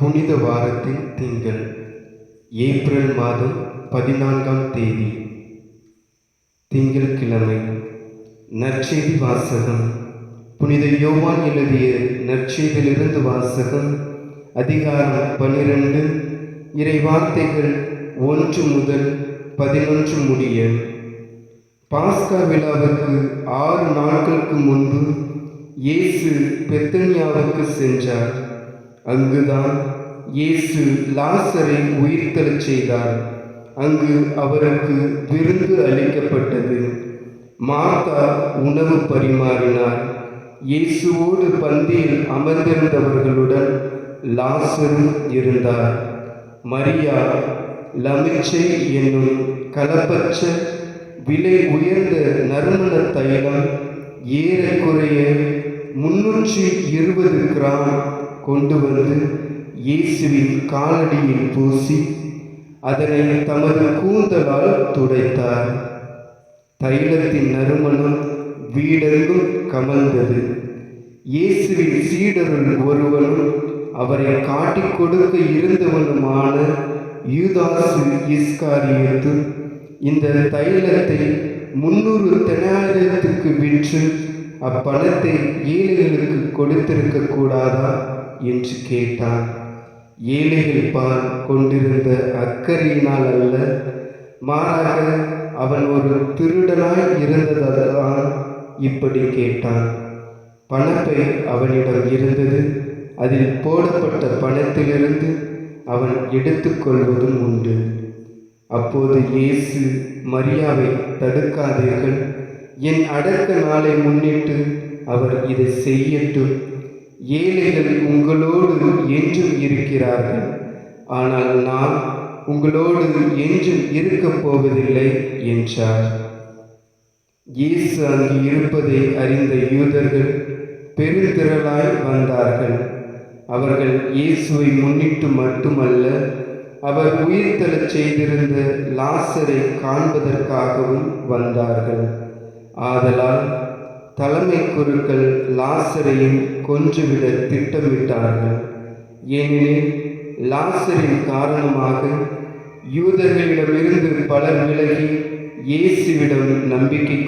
புனித வாரத்தின் திங்கள் ஏப்ரல் மாதம் பதினான்காம் தேதி. திங்கட்கிழமை நற்செய்தி வாசகம். புனித யோவான் எழுதிய நற்செய்தியிலிருந்து வாசகம் அதிகாரம் பனிரெண்டு இறை வார்த்தைகள் ஒன்று முதல் பதினொன்று முடிய. பாஸ்கா விழாவுக்கு ஆறு நாட்களுக்கு முன்பு இயேசு பெத்தனியாவுக்கு சென்றார். அங்குதான் இயேசு லாசரை உயிர்த்தெழச் செய்தார். அங்கு அவருக்கு விருந்து அளிக்கப்பட்டது. மார்த்தா உணவு பரிமாறினார். இயேசுவோடு பந்தியில் அமர்ந்திருந்தவர்களுடன் லாசரு இருந்தார். மரியா லமிச்சை என்னும் கலப்பற்ற விலை உயர்ந்த நறுமண தைலம் ஏறக்குறைய முன்னூற்றி இருபது கிராம் கொண்டு வந்து இயேசுவின் காலடியில் பூசி அதனை தமது கூந்தலால் துடைத்தார். தைலத்தின் நறுமணம் வீடெங்கும் கமழ்ந்தது இயேசுவின் சீடருள் ஒருவனும் அவரை காட்டிக் கொடுக்க இருந்தவனுமான யூதாசு இஸ்காரியத்து இந்த தைலத்தை முன்னூறு தெனாயிரத்துக்கு விற்று அப்பணத்தை ஏழைகளுக்கு கொடுத்திருக்க கூடாதா? என்று கேட்டான். ஏழைகள் பால் கொண்டிருந்த அக்கறையினால் அல்ல மாறாக அவன் ஒரு திருடனாய் இருந்ததால் இப்படி கேட்டான். பணப்பை அவனிடம் இருந்தது. அதில் போடப்பட்ட பணத்திலிருந்து அவன் எடுத்துக்கொள்வதும் உண்டு. அப்போது இயேசு மரியாவை தடுக்காதீர்கள். என் அடக்க நாளை முன்னிட்டு அவர் இதை செய்யட்டும். ஏழைகள் உங்களோடு என்றும் இருக்கிறார்கள். ஆனால் நான் உங்களோடு என்றும் இருக்கப் போவதில்லை என்றார். இயேசு அங்கு இருப்பதை அறிந்த யூதர்கள் பெருந்திரளாய் வந்தார்கள். அவர்கள் இயேசுவை முன்னிட்டு மட்டுமல்ல அவர் உயிர்த்தெழச் செய்திருந்த லாசரை காண்பதற்காகவும் வந்தார்கள். தலைமை குருக்கள் லாசரையும் கொன்றுவிட திட்டமிட்டார்கள். ஏனெனில் லாசரின் காரணமாக யூதர்களிடமிருந்து பலர் விலகி இயேசுவிடம் நம்பிக்கை